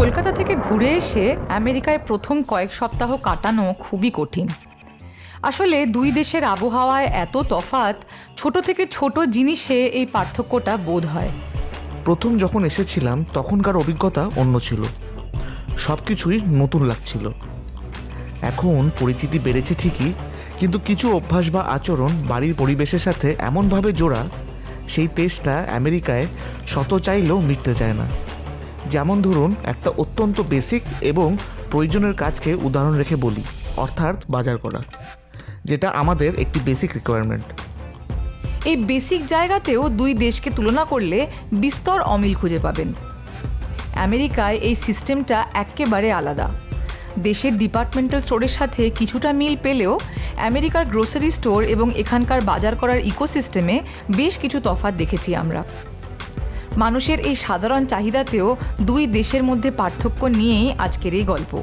কলকাতা থেকে ঘুরে এসে আমেরিকায় প্রথম কয়েক সপ্তাহ কাটানো খুবই কঠিন। আসলে দুই দেশের আবহাওয়ায় এত তফাত ছোট থেকে ছোট জিনিসে এই পার্থক্যটা বোধ হয়। প্রথম যখন এসেছিলাম, তখনকার অভিজ্ঞতা অন্য ছিল। সব কিছুই নতুন লাগছিল। এখন পরিচিতি বেড়েছে ঠিকই, কিন্তু কিছু অভ্যাস বা আচরণ বাড়ির পরিবেশের সাথে এমনভাবে জোড়া, সেই তেজটা আমেরিকায় শত চাইলেও মিটতে চায় না। যেমন ধরুন, একটা অত্যন্ত বেসিক এবং প্রয়োজনের কাজকে উদাহরণ রেখে বলি, অর্থাৎ বাজার করা, যেটা আমাদের একটি বেসিক রিকোয়ারমেন্ট এই বেসিক জায়গাতেও দুই দেশকে তুলনা করলে বিস্তর অমিল খুঁজে পাবেন। আমেরিকায় এই সিস্টেমটা একেবারে আলাদা। দেশের ডিপার্টমেন্টাল স্টোরের সাথে কিছুটা মিল পেলেও আমেরিকার গ্রোসারি স্টোর এবং এখানকার বাজার করার ইকোসিস্টেমে বেশ কিছু তফাৎ দেখেছি আমরা। মানুষের এই সাধারণ চাহিদাতেও দুই দেশের মধ্যে পার্থক্য নিয়েই আজকের এই গল্প।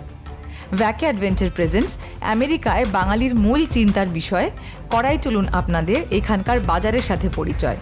ভ্যাকে অ্যাডভেঞ্চার প্রেজেন্স আমেরিকায় বাঙালির মূল চিন্তার বিষয় করাই চলুন আপনাদের এখানকার বাজারের সাথে পরিচয়।